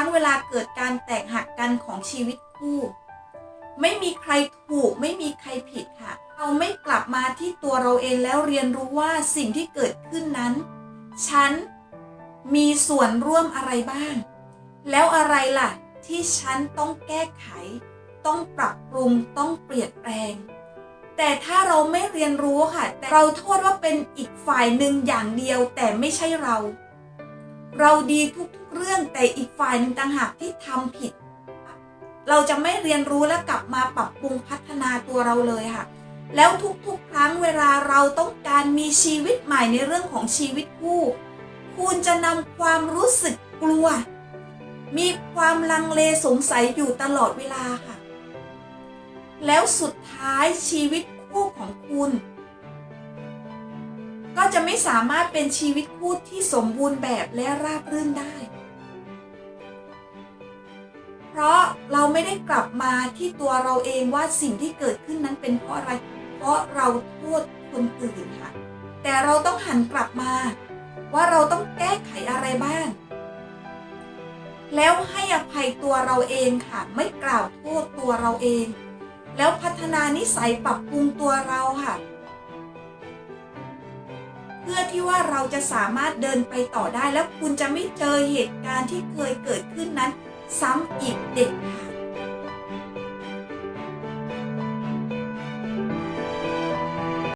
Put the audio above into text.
รั้งเวลาเกิดการแตกหักกันของชีวิตคู่ ไม่มีใครถูกไม่มีใครผิดค่ะ เราไม่กลับมาที่ตัวเราเองแล้วเรียนรู้ว่าสิ่งที่เกิดขึ้นนั้น ฉันมีส่วนร่วมอะไรบ้าง แล้วอะไรล่ะ ที่ฉันต้องแก้ไข ต้องปรับปรุงต้องเปลี่ยนแปลง แต่ถ้าเราไม่เรียนรู้ค่ะ แต่เราโทษว่าเป็นอีกฝ่ายหนึ่งอย่างเดียวแต่ไม่ใช่เรา เราดีทุก เรื่องแต่อีกฝ่ายหนึ่งต่างหากที่ทำผิด เราจะไม่เรียนรู้และกลับมาปรับปรุงพัฒนาตัวเราเลยค่ะ แล้วทุกๆ ครั้งเวลาเราต้องการมีชีวิตใหม่ในเรื่องของชีวิตคู่ คุณจะนำความรู้สึกกลัว มีความลังเลสงสัยอยู่ตลอดเวลาค่ะ แล้วสุดท้ายชีวิตคู่ของคุณ ก็จะไม่สามารถเป็นชีวิตคู่ที่สมบูรณ์แบบและราบรื่นได้ เพราะเราไม่ได้กลับมาที่ตัวเราเองว่าสิ่งที่เกิดขึ้นนั้นเป็นเพราะอะไร เพราะเราโทษคนอื่นค่ะ แต่เราต้องหันกลับมา ว่าเราต้องแก้ไขอะไรบ้าง แล้วให้อภัยตัวเราเองค่ะ ไม่กล่าวโทษตัวเราเอง แล้วพัฒนานิสัยปรับปรุงตัวเราค่ะ เพื่อที่ว่าเราจะสามารถเดินไปต่อได้แล้วคุณจะไม่เจอเหตุการณ์ที่เคยเกิดขึ้นนั้น ซ้ำอีกเด็ดขาด